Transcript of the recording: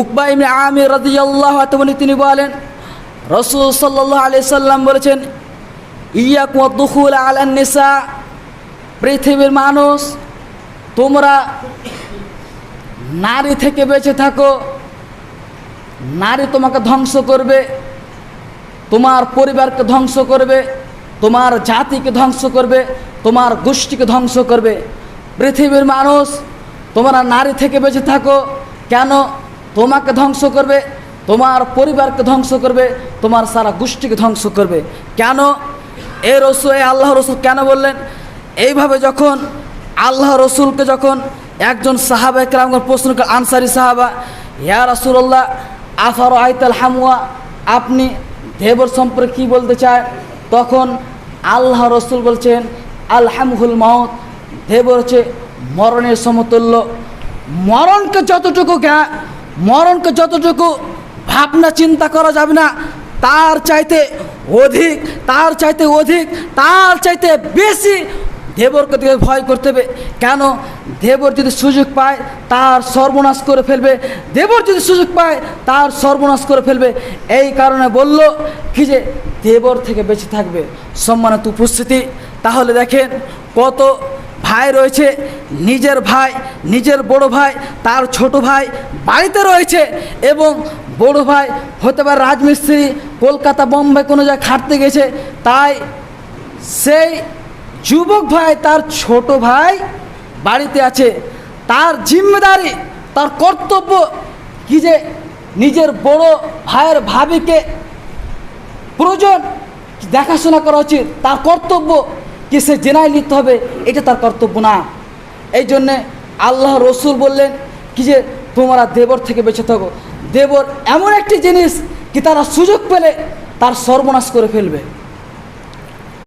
উকবা ইবনে আমির রাদিয়াল্লাহু আনহু তিনি বলেন, রসুল সাল্লাল্লাহু আলাইহি সাল্লাম বলেছেন, ইয়াকুম দুখুল আলান নিসা পৃথিবীর মানুষ, তোমরা নারী থেকে বেঁচে থাকো, নারী তোমাকে ধ্বংস করবে, তোমার পরিবারকে ধ্বংস করবে, তোমার জাতিকে ধ্বংস করবে, তোমার গোষ্ঠীকে ধ্বংস করবে। পৃথিবীর মানুষ, তোমরা নারী থেকে বেঁচে থাকো, কেন? তোমাকে ধ্বংস করবে, তোমার পরিবারকে ধ্বংস করবে, তোমার সারা গোষ্ঠীকে ধ্বংস করবে। কেন? এ রসুল, এ আল্লাহ রসুল কেন বললেন? এইভাবে যখন আল্লাহ রসুলকে যখন একজন সাহাবা একরাম প্রশ্ন করে, আনসারি সাহাবা, ইয়া রাসুল্লাহ আফার আইতাল হামুয়া আপনি দেবর সম্পর্কে কী বলতে চায়? তখন আল্লাহ রসুল বলছেন আলহামহুল মহত দেবর হচ্ছে মরণের সমতুল্য। মরণকে যতটুকু মরণকে যতটুকু ভাবনা, চিন্তা করা যাবে না, তার চাইতে অধিক, তার চাইতে অধিক, তার চাইতে বেশি দেবরকে দিকে ভয় করতে হবে। কেন? দেবর যদি সুযোগ পায়, তার সর্বনাশ করে ফেলবে। দেবর যদি সুযোগ পায়, তার সর্বনাশ করে ফেলবে। এই কারণে বলল কি যে, দেবর থেকে বেঁচে থাকবে। সম্মানিত উপস্থিতি, তাহলে দেখেন কত ভাই রয়েছে। নিজের ভাই, নিজের বড় ভাই, তার ছোট ভাই বাড়িতে রয়েছে এবং বড় ভাই হতে পারে রাজমিস্ত্রি, কলকাতা বোম্বে কোনো জায়গায় খাটতে গেছে, তাই সেই যুবক ভাই, তার ছোট ভাই বাড়িতে আছে। তার জিম্মেদারি, তার কর্তব্য কি যে নিজের বড় ভাইয়ের ভাবিকে প্রয়োজন দেখাশোনা করা উচিত, তার কর্তব্য কি সে জেনায় নিতে হবে, এটা তার কর্তব্য না। এই জন্যে আল্লাহ রসুল বললেন, কি যে তোমরা দেবর থেকে বেঁচে থাকো। দেবর এমন একটি জিনিস কি তারা সুযোগ পেলে তার সর্বনাশ করে ফেলবে।